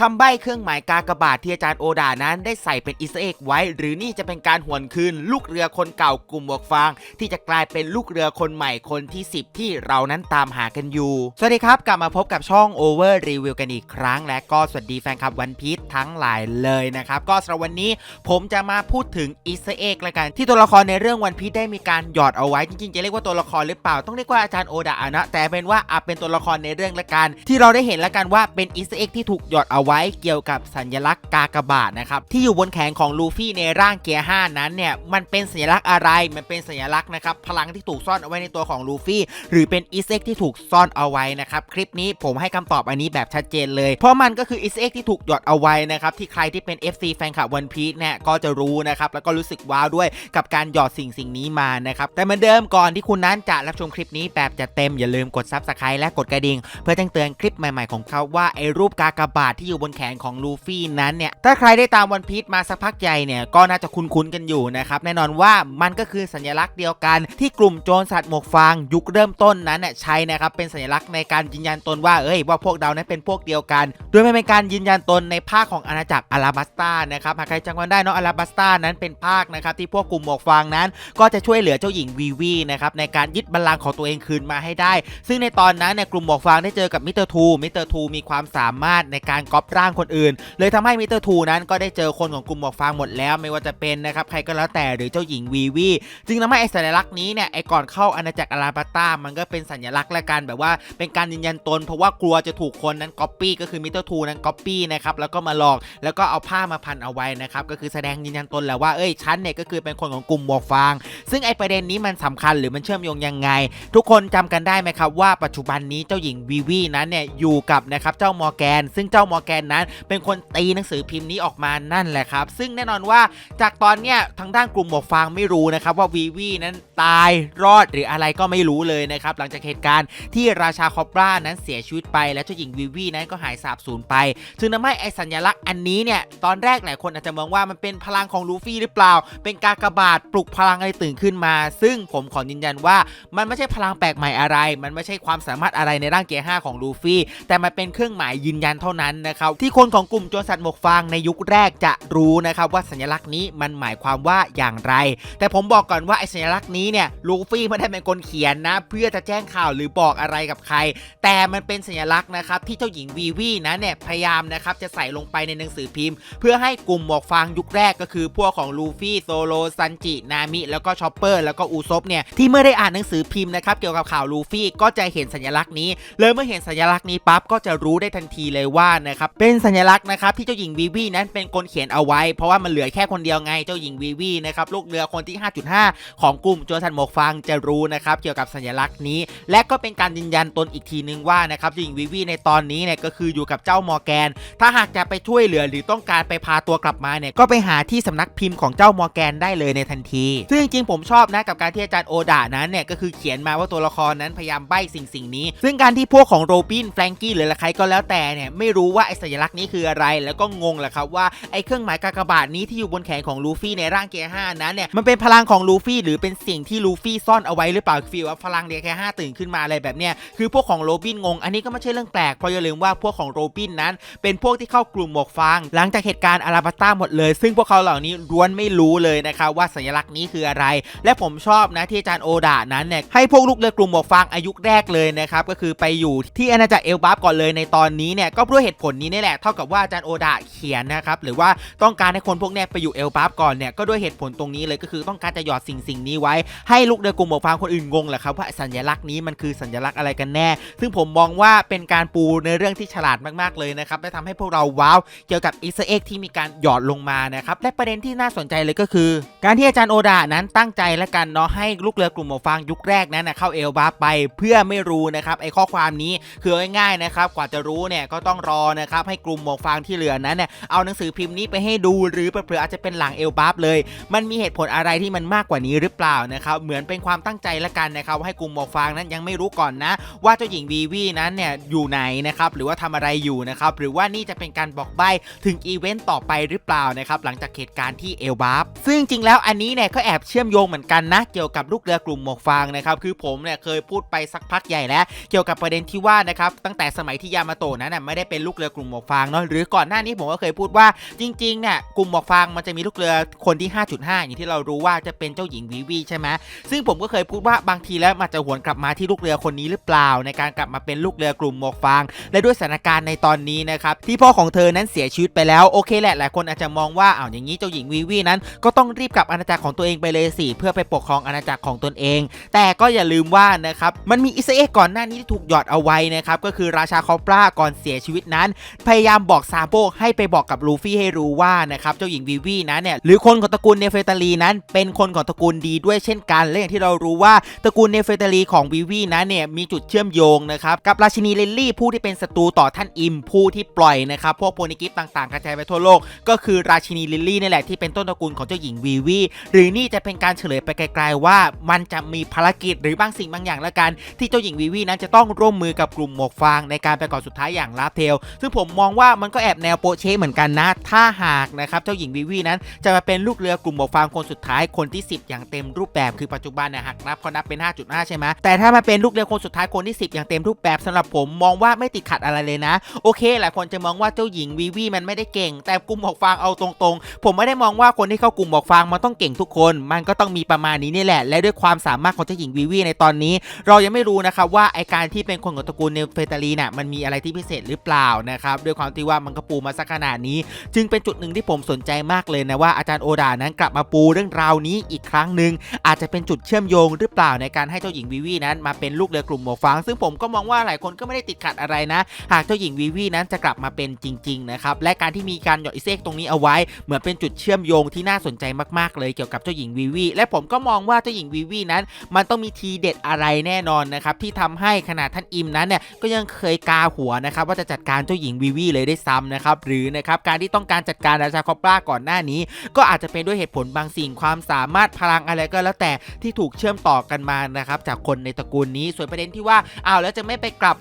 คำใบ้เครื่องหมายกากบาทที่อาจารย์โอดานั้นได้ใส่เป็นอิสเอกไว้ หรือนี่จะเป็นการหวนคืนลูกเรือคนเก่ากลุ่มหมวกฟาง ที่จะกลายเป็นลูกเรือคนใหม่คนที่ 10 ที่เรานั้นตามหากันอยู่ สวัสดีครับ กลับมาพบกับช่อง Over Review กันอีกครั้ง และก็สวัสดีแฟนคลับวันพี e ทั้งหลายเลยนะครับ ก็สำหรับวันนี้ผมจะมาพูดถึงอิสเอกละกัน ที่ตัวละครในเรื่องวันพี e ได้มีการหยอดเอาไว้จริงๆจะเรียกว่าตัวละครหรือเปล่าต้องเรียกว่าอาจารย์โอดานะแต่เป็นว่าอาจเป็นตัวละครในเรื่องละกัน ที่เราได้เห็นละกันว่าเป็นอิสเอกที่ถูกหยอดเอาไว้เกี่ยวกับสัญลักษณ์กากบาทนะครับที่อยู่บนแขนของลูฟี่ในร่างเกียร์5นั้นเนี่ยมันเป็นสัญลักษณ์อะไรมันเป็นสัญลักษณ์นะครับพลังที่ถูกซ่อนเอาไว้ในตัวของลูฟี่หรือเป็นอิสเอกที่ถูกซ่อนเอาไว้นะครับคลิปนี้ผมให้คำตอบอันนี้แบบชัดเจนเลย เพราะมันก็คืออิสเอกที่ถูกหยอดเอาไว้นะครับที่ใครที่เป็น FC แฟนคลับวันพีซเนี่ยก็จะรู้นะครับแล้วก็รู้สึกว้าวด้วยกับการหยอดสิ่งสิ่งนี้มานะครับแต่เหมือนเดิมก่อนที่คุณนั้นจะรับชมคลิปนี้แบบจะเต็มอย่าลืมกด Subscribe และกดกระดิ่ง เพื่อแจ้งเตือนคลิปใหม่ๆของเขาว่าไอ้รูปกากบาทที่อยู่บนแขนของลูฟี่นั้นเนี่ยถ้าใครได้ตามวันพีซมาสักพักใหญ่เนี่ยก็น่าจะคุ้นๆกันอยู่นะครับแน่นอนว่ามันก็คือสัญลักษณ์เดียวกัน ที่กลุ่มโจรสัตว์หมวกฟางยุคเริ่มต้นนั้นเนี่ยใช้นะครับเป็นสัญลักษณ์ในการยืนยันตนว่าเอ้ยว่าพวกเรานั้นเป็นพวกเดียวกัน โดยไม่เป็นการยืนยันตนในภาคของอาณาจักรอาราบัสตานะครับหากใครจำกันได้เนาะอาราบัสตานั้นเป็นภาคนะครับที่พวกกลุ่มหมวกฟางนั้น ก็จะช่วยเหลือเจ้าหญิงวีวีนะครับในการยึดบัลลังก์ของตัวเองคืนมาให้ได้ ซึ่งในตอนนั้นเนี่ยกลุ่มหมวกฟางได้เจอกับมิสเตอร์ทูมิสเตอร์ทูมีความสามารถในการก๊อปร่างคนอื่น เลยทำให้มิสเตอร์ทูนั้นก็ได้เจอคนของกลุ่มหมวกฟางหมดแล้วไม่ว่าจะเป็นนะครับใครก็แล้วแต่หรือเจ้าหญิงวีวีจึงทำให้ไอสัญลักษณ์นี้เนี่ยไอก่อนเข้าอาณาจักรอาราบัสตามันก็เป็นสัญลักษณ์ละกันแบบว่าเป็นการยืนยันตน เพราะว่ากลัวจะถูกคนนั้นก๊อปปี้ก็คือมิสเตอร์ทูนั้นก๊อปปี้นะครับแล้วก็มาหลอกแล้วก็เอาผ้ามาพันเอาไว้นะครับก็คือแสดงยืนยันตนแหละว่าเอ้ยฉันเนี่ยก็คือเป็นคนของกลุ่มหมวกฟาง ซึ่งไอประเด็นนี้มันสำคัญหรือมันเชื่อมโยงยังไง ทุกคนจำกันได้ไหมครับว่าปัจจุบันนี้เจ้าหญิงวีวีนั้นเนี่ยอยู่กับนะครับเจ้ามอร์แกน ซึ่งเจ้ามอร์แกนนั้น เป็นคนตีหนังสือพิมพ์นี้ออกมานั่นแหละครับ ซึ่งแน่นอนว่าจากตอนเนี้ยทางด้านกลุ่มหมวกฟางไม่รู้นะครับว่าวีวีนั้นตายรอดหรืออะไรก็ไม่รู้เลยนะครับหลังจากเหตุการณ์ที่ราชาคอปรานั้นเสียชีวิตไป และเจ้าหญิงวีวีนั้นก็หายสาบสูญไปจึงทำให้ไอสัญลักษณ์อันนี้เนี่ยตอนแรกหลายคนอาจจะมองว่ามันเป็นพลังของลูฟี่หรือเปล่า เป็นกากระบาทปลุกพลังอะไรตื่นขึ้นมา ซึ่งผมขอยืนยันว่ามันไม่ใช่พลังแปลกใหม่อะไร มันไม่ใช่ความสามารถอะไรในร่างเกียร์5ของลูฟี่แต่มันเป็นเครื่องหมายยืนยันเท่านั้นนะครับที่คนของกลุ่มโจรสัตว์หมวกฟางในยุคแรกจะรู้นะครับว่าสัญลักษณ์นี้มันหมายความว่าอย่างไร แต่ผมบอกก่อนว่าไอสัญลักษณ์นี้เนี่ยลูฟี่ไม่ได้เป็นคนเขียนนะ เพื่อจะแจ้งข่าวหรือบอกอะไรกับใคร แต่มันเป็นสัญลักษณ์นะครับที่เจ้าหญิงวีวีนั้นเนี่ยพยายามนะครับจะใส่ลงไปในหนังสือพิมพ์ เพื่อให้กลุ่มหมวกฟางยุคแรกก็คือ พวกของลูฟี่โซโลซันจินามิแล้วก็ชอปเปอร์แล้วก็อูซบเนี่ยที่เมื่อได้อ่านหนังสือพิมพ์นะครับเกี่ยวกับข่าวลูฟี่ก็จะเห็นสัญลักษณ์นี้เลยเมื่อเห็นสัญลักษณ์นี้ปั๊บก็จะรู้ได้ทันทีเลยว่านะครับเป็นสัญลักษณ์นะครับที่เจ้าหญิงวีวีนั้นเป็นคนเขียนเอาไว้ เพราะว่ามันเหลือแค่คนเดียวไงเจ้าหญิงวีวีนะครับลูกเรือคนที่ 5.5 ของกลุ่มโจรสันหมกฟางจะรู้นะครับเกี่ยวกับสัญลักษณ์นี้ และก็เป็นการยืนยันตนอีกทีนึงว่านะครับเจ้าหญิงวีวีในตอนนี้เนี่ยก็คืออยู่กับเจ้ามอร์แกน ถ้าหากจะไปช่วยเหลือหรือต้องการไปพาตัวกลับมาเนี่ยก็ไปหาที่สำนักพิมพ์ของเจ้ามอร์แกนได้เลยในทันที ซึ่งจริงๆผมชอบนะกับการที่อาจารย์โอดานั้นเนี่ยก็คือเขียนมาว่าตัวละครนั้นพยายามใบ้สิ่งสิ่งนี้ ซึ่งการที่พวกของโรบินแฟรงกี้หรือใครก็แล้วแต่เนี่ยไม่รู้ว่าไอสัญลักษณ์นี้คืออะไร แล้วก็งงแหละครับว่าไอ้เครื่องหมายกากบาทนี้ที่อยู่บนแขนของลูฟี่ในร่างเกียร์5นั้นเนี่ยมันเป็นพลังของลูฟี่หรือเป็นสิ่งที่ลูฟี่ซ่อนเอาไว้หรือเปล่าฟีลว่าพลังเดียแค่5ตื่นขึ้นมาอะไรแบบเนี้ยคือพวกของโรบินงง อันนี้ก็ไม่ใช่เรื่องแปลกเพราะอย่าลืมว่าพวกของโรบินนั้น เป็นพวกที่เข้ากลุ่มหมวกฟางหลังจากเหตุการณ์อาราบัตตาหมดเลย ซึ่งพวกเขาเหล่านี้ล้วนไม่รู้เลยนะครับว่าสัญลักษณ์นี้คืออะไร และผมชอบนะที่อาจารย์โอดานั้นเนี่ยให้พวกลูกเรือกลุ่มหมวกฟางอายุแรกเลยนะครับก็คือไปอยู่ที่อาณาจักรเอลบัฟก่อนเลยในตอนนี้เนี่ยก็เพราะเหตุผลนี้นี่แหละเท่ากับว่าอาจารย์โอดาเขียนนะครับหรือว่าต้องการให้คนพวกนี้ไปอยู่เอลบัฟก่อนเนี่ยก็ด้วยเหตุผลตรงนี้เลยก็คือต้องการจะหยอดสิ่งสิ่งนี้ไว้ ให้ลูกเรือกลุ่มหมวกฟางคนอื่นงงแหละครับว่าสัญลักษณ์นี้มันคือสัญลักษณ์อะไรกันแน่ ซึ่งผมมองว่าเป็นการปูในเรื่องที่ฉลาดมากๆเลยนะครับและทำให้พวกเราว้าวเกี่ยวกับอีสเอ็กที่มีการหยอดลงมานะครับและประเด็นที่น่าสนใจเลยก็คือ การที่อาจารย์โอดานั้นตั้งใจและกันเนาะให้ลูกเรือกลุ่มหมวกฟางยุคแรกนั้นนะเข้าเอลบาไปเพื่อไม่รู้นะครับไอ้ข้อความนี้คือง่ายๆนะครับกว่าจะรู้เนี่ยก็ต้องรอนะครับให้กลุ่มหมวกฟางที่เหลือนั้นเนี่ยเอาหนังสือพิมพ์นี้ไปให้ดูหรือเผื่ออาจจะเป็นหลังเอลบาเลย มันมีเหตุผลอะไรที่มันมากกว่านี้หรือเปล่านะครับเหมือนเป็นความตั้งใจละกันนะครับว่าให้กลุ่มหมวกฟางนั้นยังไม่รู้ก่อนนะ ว่าเจ้าหญิงวีวีนั้นเนี่ยอยู่ไหนนะครับหรือว่าทำอะไรอยู่นะครับหรือว่านี่จะเป็นการบอกใบถึงอีเวนต์ต่อไปหรือเปล่านะครับหลังจากเหตุการณ์ที่เอลบาฟซึ่งจริงแล้วอันนี้เนี่ยก็แอบเชื่อมโยงเหมือนกันนะเกี่ยวกับลูกเรือกลุ่มหมวกฟางนะครับคือผมเนี่ยเคยพูดไปสักพักใหญ่แล้ว เกี่ยวกับประเด็นที่ว่านะครับตั้งแต่สมัยที่ยามาโตะนั้นนะไม่ได้เป็นลูกเรือกลุ่มหมหมวกฟางเนาะหรือก่อนหน้านี้ผมก็เคยพูดว่าจริงๆเนี่ยกลุ่มหมวกฟางมันจะมีลูกเรือคนที่ 5.5 อย่างที่เรารู้ว่าจะเป็นเจ้าหญิงวีวีใช่ไหมซึ่งผมก็เคยพูดว่าบางทีแล้วมันจะหวนกลับมาที่ลูกเรือคนนี้หรือเปล่า ในการกลับมาเป็นลูกเรือกลุ่มหมวกฟาง และด้วยสถานการณ์ในตอนนี้นะครับที่พ่อของเธอนั้นเสียชีวิตไปแล้วโอเคแหละหลายคนอาจจะมองว่าอ้าวอย่างนี้เจ้าหญิงวีวีนั้น ก็ต้องรีบกลับอาณาจักรของตัวเองไปเลยสิเพื่อไปปกครองอาณาจักรของตนเอง แต่ก็อย่าลืมว่านะครับมันมีอิสเอ็กก่อนหน้านี้ที่ถูกหยอดเอาไว้นะครับก็คือราชาคอปราก่อนเสียชีวิตนั้นพยายามบอกซาโบให้ไปบอกกับลูฟี่ให้รู้ว่านะครับเจ้าหญิงวีวีนั้นเนี่ยหรือคนของตระกูลเนเฟตาลีนั้น เป็นคนของตระกูลดีด้วยเช่นกันและอย่างที่เรารู้ว่าตระกูลเนเฟตาลีของวีวีนั้นเนี่ยมีจุดเชื่อมโยงนะครับกับราชินีเลนลี่ผู้ที่เป็นศัตรูต่อท่านอิมผู้ที่ปล่อยนะครับพวกโพนิกิฟต่างๆกระจายไปทั่วโลก ก็คือราชินีลิลลี่นี่แหละที่เป็นต้นตระกูลของเจ้าหญิงวีวีหรือนี่จะเป็นการเฉลยไปไกลๆว่า มันจะมีภารกิจหรือบางสิ่งบางอย่างละกัน ที่เจ้าหญิงวีวีนั้นจะต้องร่วมมือกับกลุ่มหมวกฟางในการไปก่อนสุดท้ายอย่างลาเทลซึ่งผมมมองว่ามันก็แอบแนวโปเช่เหมือนกันนะ ถ้าหากนะครับเจ้าหญิงวีวีนั้นจะมาเป็นลูกเรือกลุ่มหมวกฟางคนสุดท้ายคนที่ 10 อย่างเต็มรูปแบบคือปัจจุบันเนี่ยหากนับเขานับเป็น 5.5 ใช่ไหมแต่ถ้ามาเป็นลูกเรือคนสุดท้ายคนที่ 10 อย่างเต็มรูปแบบสำหรับผมมองว่าไม่ติดขัดอะไรเลยนะ โอเคหลายคนจะมองว่าเจ้าหญิงวีวีมันไม่ได้เก่ง แต่กลุ่มหมวกฟางเอาตรงๆ ผมไม่ได้มองว่าคนที่เข้ากลุ่มหมวกฟางมันต้องเก่งทุกคน มันก็ต้องมีประมาณนี้นี่แหละ และด้วยความสามารถของเจ้าหญิงวีวีในตอนนี้ เรายังไม่รู้นะครับว่าไอการที่เป็นคนของตระกูลเนเฟตาลีน่ะมันมีอะไรที่พิเศษหรือเปล่านะครับด้วยความที่ว่ามันก็ปูมาสักขนาดนี้ จึงเป็นจุดหนึ่งที่ผมสนใจมากเลยนะว่าอาจารย์โอดานั้นกลับมาปูเรื่องราวนี้อีกครั้งหนึ่งอาจจะเป็นจุดเชื่อมโยงหรือเปล่าในการให้เจ้าหญิงวีวีนั้นมาเป็นลูกเรือกลุ่มหมวกฟางซึ่งผมก็มองว่าหลายคนก็ไม่ได้ติดขัดอะไรนะ หากเจ้าหญิงวีวีนั้นจะกลับมาเป็นจริงๆนะครับและการที่มีการหยอดอิเซกตรงนี้เอาไว้ เหมือนเป็นจุดเชื่อมโยงที่น่าสนใจมากๆ เลยเกี่ยวกับเจ้าหญิงวีวีและผมก็มองว่าเจ้าหญิงวีวีนั้น มันต้องมีทีเด็ดอะไรแน่นอนนะครับที่ทำให้ขนาดท่านอิมนั้นเนี่ยก็ยังเคยกาหัวนะครับว่าจะจัดการเจ้าหญิงวีวีเลยได้ซ้ำนะครับหรือนะครับการที่ต้องการจัดการราชาคอปราก่อนหน้านี้ ก็อาจจะเป็นด้วยเหตุผลบางสิ่งความสามารถพลังอะไรก็แล้วแต่ที่ถูกเชื่อมต่อกันมานะครับจากคนในตระกูลนี้ ส่วนประเด็นที่ว่าอ้าวแล้วจะไม่ไปกลับ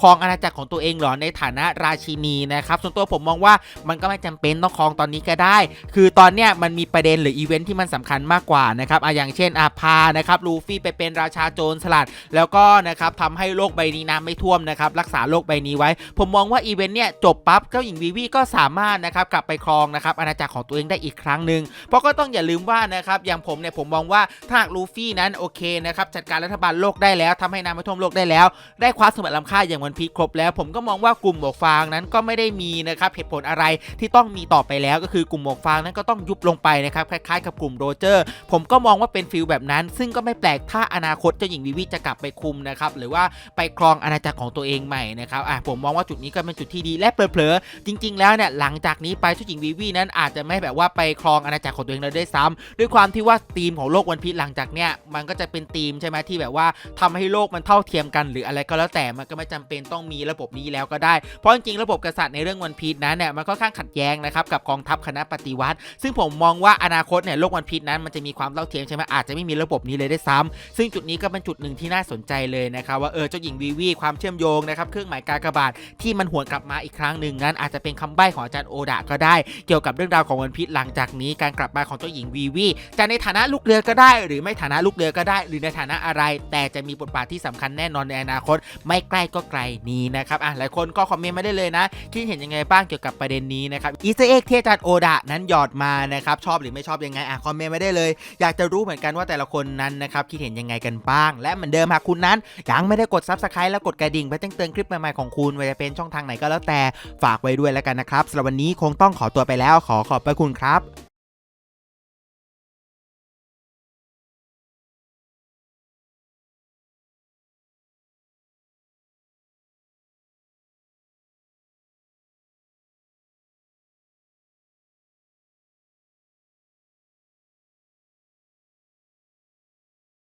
ครองอาณาจักรของตัวเองหรอในฐานะราชินีนะครับส่วนตัวผมมองว่ามันก็ไม่จำเป็นต้องครองตอนนี้ก็ได้ คือตอนเนี้ยมันมีประเด็นหรืออีเวนท์ที่มันสำคัญมากกว่านะครับอะอย่างเช่นอาพานะครับลูฟี่ไปเป็นราชาโจรสลัด แล้วก็นะครับทำให้โลกใบนี้น้ำไม่ท่วมนะครับรักษาโลกใบนี้ไว้ ผมมองว่าอีเวนต์เนี่ยจบปั๊บเจ้าหญิงวีวีก็สามารถนะครับกลับไปครองนะครับอาณาจักรของตัวเองได้อีกครั้งหนึ่งเพราะก็ต้องอย่าลืมว่านะครับอย่างผมเนี่ยผมมองว่าถ้าหากลูฟี่นั้นโอเคนะครับจัดการรัฐบาลโลกได้แล้วทำให้น้ำไมท่วมโลกได้แล้ว ได้คว้าสมบัติล้ำค่าอย่างวันพีครบแล้ว ผมก็มองว่ากลุ่มหมวกฟางนั้นก็ไม่ได้มีนะครับเหตุผลอะไรที่ต้องมีต่อไปแล้วก็คือกลุ่มหมวกฟางนั้นก็ต้องยุบลงไปนะครับคล้ายๆกับกลุ่มโรเจอร์ ผมก็มองว่าเป็นฟิลแบบนั้น ซึ่งก็ไม่แปลกถ้าอนาคตเจ้าหญิงวิวีจะกลับไปคุมนะครับหรือว่าไปครองอาณาจักรของตัวเองใหม่นะครับอะผมมองว่าจุดนี้ก็เป็นจุดที่ดีและเผลอๆจริง ๆ แล้วเนี่ยหลังจากนี้ไปเจ้าหญิงวิวีนั้นอาจจะไม่แบบว่าไปครองอาณาจักรของตัวเองแล้วด้วยซ้ำด้วยความที่ว่าธีมของโลกวันพีชหลังจากเนี้ยมันก็จะเป็นธีมใช่ไหมที่แบบว่าทำให้โลกมันเท่าเทียมกันหรืออะไรก็แล้วแต่มันก็ไม่จำเป็นต้องมีระบบนี้แล้วก็ได้เพราะจริงๆระบบกษัตริย์ในเรื่องวันพีชนั้นเนี่ยมันก็ค่อนข้างขัดแย้งนะครับกับกองทัพคณะปฏิวัติ ซึ่งผมมองว่าอนาคตเนี่ยโลกวันพีชนั้นมันจะมีความเท่าเทียมใช่ไหมอาจจะไม่มีระบบนี้เลยได้ซ้ำซึ่งจุดนี้ก็เป็นจุดหนึ่งที่น่าสนใจเลยนะครับว่าเออเจ้าหญิงวีวีความเชื่อมโยงนะครับเครื่องหมายกากบาทที่มันหวนกลับมาอีกครั้งหนึ่งนั้นอาจจะเป็นคำใบ้ของอาจารย์โอดะก็ได้ เกี่ยวกับเรื่องราวของวันพีชหลังจากนี้การกลับมาของเจ้าหญิงวีวีจะในฐานะลูกเรือก็ได้ หรือไม่ฐานะลูกเรือก็ได้ หรือในฐานะอะไร แต่จะมีบทบาทที่สำคัญแน่นอนในอนาคต ไม่ใกล้ก็ไกลนี้นะครับอะหลายคนก็คอมเมนต์มาได้เลยนะคิดเห็นยังไงบ้างเกี่ยวกับประเด็นนี้นะครับอีสเอ็กที่อาจารย์โอดะนั้นหยอดมานะครับชอบหรือไม่ชอบยังไงอะคอมเมนต์มาได้เลย อยากจะรู้เหมือนกันว่าแต่ละคนนั้นนะครับคิดเห็นยังไงกันบ้าง และเหมือนเดิมหากคุณนั้นยังไม่ได้กด subscribe และกดกระดิ่งเพื่อแจ้งเตือนคลิปใหม่ๆของคุณว่าจะเป็นช่องทางไหนก็แล้วแต่ฝากไว้ด้วยแล้วกันนะครับสำหรับวันนี้คงต้องขอตัวไปแล้วขอขอบพระคุณครับ